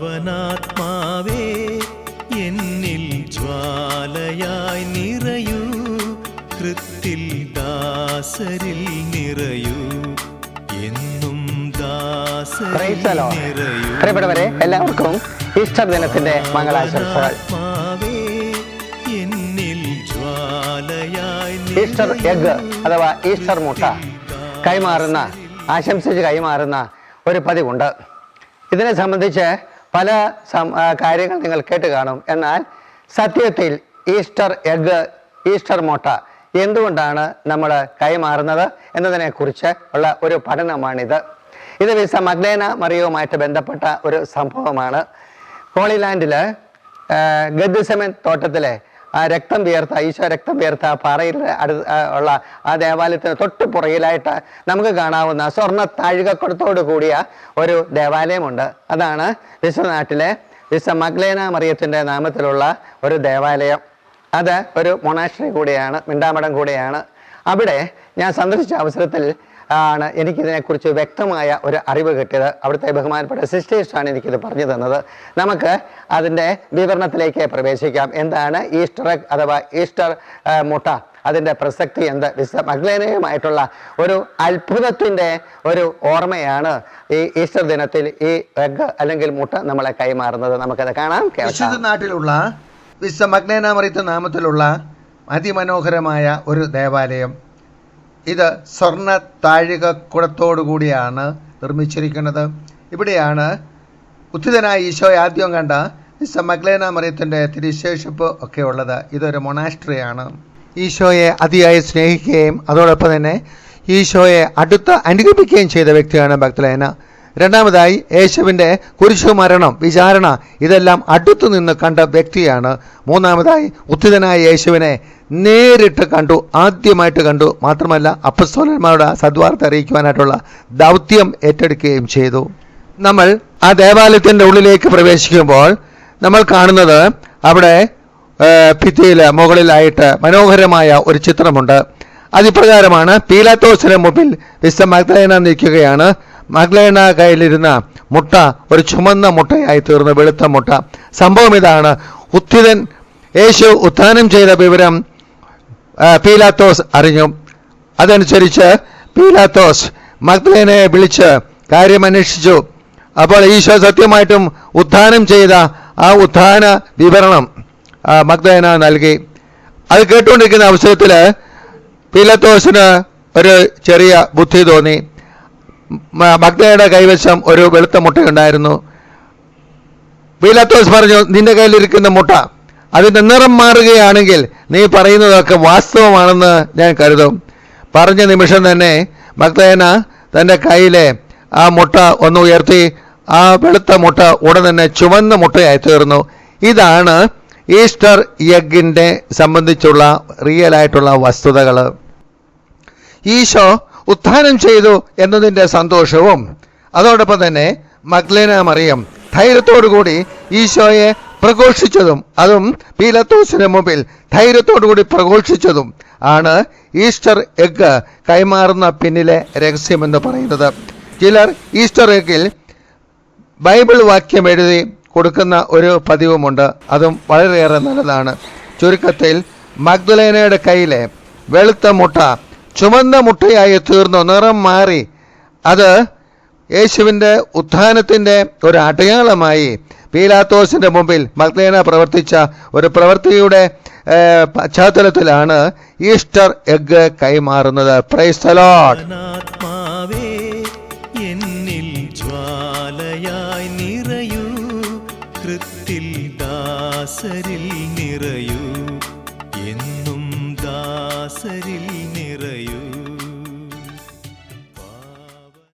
പാവനാത്മാവേ എന്നിൽ ജ്വാലയായി നിറയൂ. കൃത്തിൽ ദാസരിൽ നിറയൂ. എന്നും ദാസരിൽ. നിറയൂ. പ്രിയപ്പെട്ടവരെ എല്ലാവർക്കും ഈസ്റ്റർ ദിനത്തിന്റെ മംഗളാശംസകൾ. ആത്മാവേ, എന്നിൽ ജ്വാലയായി ഈസ്റ്റർ എഗ് അഥവാ ഈസ്റ്റർ മുട്ട കൈമാറുന്ന ആശംസിച്ച് കൈമാറുന്ന ഒരു പതിവുണ്ട്. ഇതിനെ സംബന്ധിച്ച് പല കാര്യങ്ങൾ നിങ്ങൾ കേട്ട് കാണും. എന്നാൽ സത്യത്തിൽ ഈസ്റ്റർ എഗ് ഈസ്റ്റർ മുട്ട എന്തുകൊണ്ടാണ് നമ്മൾ കൈമാറുന്നത് എന്നതിനെക്കുറിച്ച് ഉള്ള ഒരു പഠനമാണിത്. ഇത് വിസ മഗ്ലേന മറിയവുമായിട്ട് ബന്ധപ്പെട്ട ഒരു സംഭവമാണ്. ഹോളിലാൻഡിൽ ഗദ്ദിസമൻ തോട്ടത്തിലെ ആ രക്തം വിയർത്ത ഈശോ രക്തം വിയർത്ത ആ പാറയിൽ അടുത്ത് ഉള്ള ആ ദേവാലയത്തിന് തൊട്ട് പുറകിലായിട്ട് നമുക്ക് കാണാവുന്ന സ്വർണ താഴികക്കുടത്തോട് കൂടിയ ഒരു ദേവാലയമുണ്ട്. അതാണ് വിശ്വനാട്ടിലെ വിശ്വ മഗ്ലേന മറിയത്തിന്റെ നാമത്തിലുള്ള ഒരു ദേവാലയം. അത് ഒരു മൊണാശ്രീ കൂടിയാണ് മിണ്ടാമടം കൂടിയാണ്. അവിടെ ഞാൻ സന്ദർശിച്ച അവസരത്തിൽ ആണ് എനിക്കിതിനെക്കുറിച്ച് വ്യക്തമായ ഒരു അറിവ് കിട്ടിയത്. അവിടുത്തെ ബഹുമാനപ്പെട്ട സിസ്റ്റേഴ്സാണ് എനിക്കിത് പറഞ്ഞു തന്നത്. നമുക്ക് അതിന്റെ വിവരണത്തിലേക്ക് പ്രവേശിക്കാം. എന്താണ് ഈസ്റ്റർ അഥവാ ഈസ്റ്റർ മുട്ട? അതിന്റെ പ്രസക്തി എന്ത്? വിശ മഗ്ലേനയുമായിട്ടുള്ള ഒരു അത്ഭുതത്തിന്റെ ഒരു ഓർമ്മയാണ് ഈ ഈസ്റ്റർ ദിനത്തിൽ ഈ എഗ് അല്ലെങ്കിൽ മുട്ട നമ്മളെ കൈമാറുന്നത്. നമുക്കത് കാണാം. വിശുദ്ധ കേൾക്കാം നാട്ടിലുള്ള വിശ്വമഗ്നേനാമറിത്ത നാമത്തിലുള്ള അതിമനോഹരമായ ഒരു ദേവാലയം ഇത് സ്വർണ കൂടിയാണ് നിർമ്മിച്ചിരിക്കുന്നത്. ഇവിടെയാണ് ഉദ്ധിതനായ ഈശോ ആദ്യം കണ്ട വിശ്വ മഗ്ലേന മറിയത്തിന്റെ തിരുശേഷിപ്പ് ഒക്കെ ഉള്ളത്. ഇതൊരു മൊണാസ്ട്രിയാണ്. ഈശോയെ അതിയായി സ്നേഹിക്കുകയും അതോടൊപ്പം തന്നെ ഈശോയെ അടുത്ത് അനുഗമിക്കുകയും ചെയ്ത വ്യക്തിയാണ് ഭക്തലേന രണ്ടാമതായി യേശുവിന്റെ കുരിശു മരണം വിചാരണ ഇതെല്ലാം അടുത്തു നിന്ന് കണ്ട വ്യക്തിയാണ്. മൂന്നാമതായി ഉത്തിതനായ യേശുവിനെ നേരിട്ട് കണ്ടു ആദ്യമായിട്ട് കണ്ടു. മാത്രമല്ല അപ്പസ്തോലന്മാരുടെ സദ്വാർത്ത അറിയിക്കുവാനായിട്ടുള്ള ദൗത്യം ഏറ്റെടുക്കുകയും ചെയ്തു. നമ്മൾ ആ ദേവാലയത്തിന്റെ ഉള്ളിലേക്ക് പ്രവേശിക്കുമ്പോൾ നമ്മൾ കാണുന്നത് അവിടെ ഭിത്തിയിൽ മുകളിലായിട്ട് മനോഹരമായ ഒരു ചിത്രമുണ്ട്. അതിപ്രകാരമാണ് പീലാത്തോസിന് മുമ്പിൽ വിശ്വ മഗ്ലേന നിൽക്കുകയാണ്. മഗ്ലേന കയ്യിലിരുന്ന മുട്ട ഒരു ചുമന്ന മുട്ടയായി തീർന്നു വെളുത്ത മുട്ട. സംഭവം ഇതാണ്. ഉത്തിതൻ യേശു ഉത്ഥാനം ചെയ്ത വിവരം പീലാത്തോസ് അറിഞ്ഞു. അതനുസരിച്ച് പീലാത്തോസ് മഗ്ദലേനയെ വിളിച്ച് കാര്യം അന്വേഷിച്ചു അപ്പോൾ ഈശോ സത്യമായിട്ടും ഉത്ഥാനം ചെയ്ത ആ ഉത്ഥാന വിവരണം മഗ്ദലേന നൽകി. അത് കേട്ടുകൊണ്ടിരിക്കുന്ന അവസരത്തിൽ പീലത്തോസിന് ഒരു ചെറിയ ബുദ്ധി തോന്നി. മ- കൈവശം ഒരു വെളുത്ത മുട്ടയുണ്ടായിരുന്നു. പീലാത്തോസ് പറഞ്ഞു നിന്റെ കയ്യിലിരിക്കുന്ന മുട്ട അതിന്റെ നിറം മാറുകയാണെങ്കിൽ നീ പറയുന്നതൊക്കെ വാസ്തവമാണെന്ന് ഞാൻ കരുതും. പറഞ്ഞ നിമിഷം തന്നെ മഗ്ദലേന തന്റെ കയ്യിലെ ആ മുട്ട ഒന്ന് ഉയർത്തി ആ വെളുത്ത മുട്ട ഉടൻ തന്നെ ചുവന്ന മുട്ടയായി തീർന്നു. ഇതാണ് ഈസ്റ്റർ യഗിന്റെ സംബന്ധിച്ചുള്ള റിയൽ ആയിട്ടുള്ള വസ്തുതകൾ ഈശോ ഉത്ഥാനം ചെയ്തു എന്നതിന്റെ സന്തോഷവും അതോടൊപ്പം തന്നെ മഗ്ലേന മറിയം ധൈര്യത്തോടുകൂടി ഈശോയെ പ്രഘോഷിച്ചതും അതും പീലത്തോസിന് മുമ്പിൽ ധൈര്യത്തോടുകൂടി പ്രഘോഷിച്ചതും ആണ് ഈസ്റ്റർ എഗ് കൈമാറുന്ന പിന്നിലെ രഹസ്യമെന്ന് പറയുന്നത്. ചിലർ ഈസ്റ്റർ എഗിൽ ബൈബിൾ വാക്യം എഴുതി കൊടുക്കുന്ന ഒരു പതിവുമുണ്ട്. അതും വളരെയേറെ നല്ലതാണ്. ചുരുക്കത്തിൽ മഗ്ദലേനയുടെ കയ്യിലെ വെളുത്ത മുട്ട ചുമന്ന മുട്ടയായി തീർന്നു നിറം മാറി. അത് യേശുവിന്റെ ഉത്ഥാനത്തിന്റെ ഒരു അടയാളമായി പീലാത്തോസിന്റെ മുമ്പിൽ മഗ്ദലേന പ്രവർത്തിച്ച ഒരു പ്രവൃത്തിയുടെ പശ്ചാത്തലത്തിലാണ് ഈസ്റ്റർ എഗ് കൈമാറുന്നത്. പ്രൈസ് ആത്മാവേ എന്നിൽ നിറയൂ. കൃത്തിൽ ദാസരിൽ നിറയൂ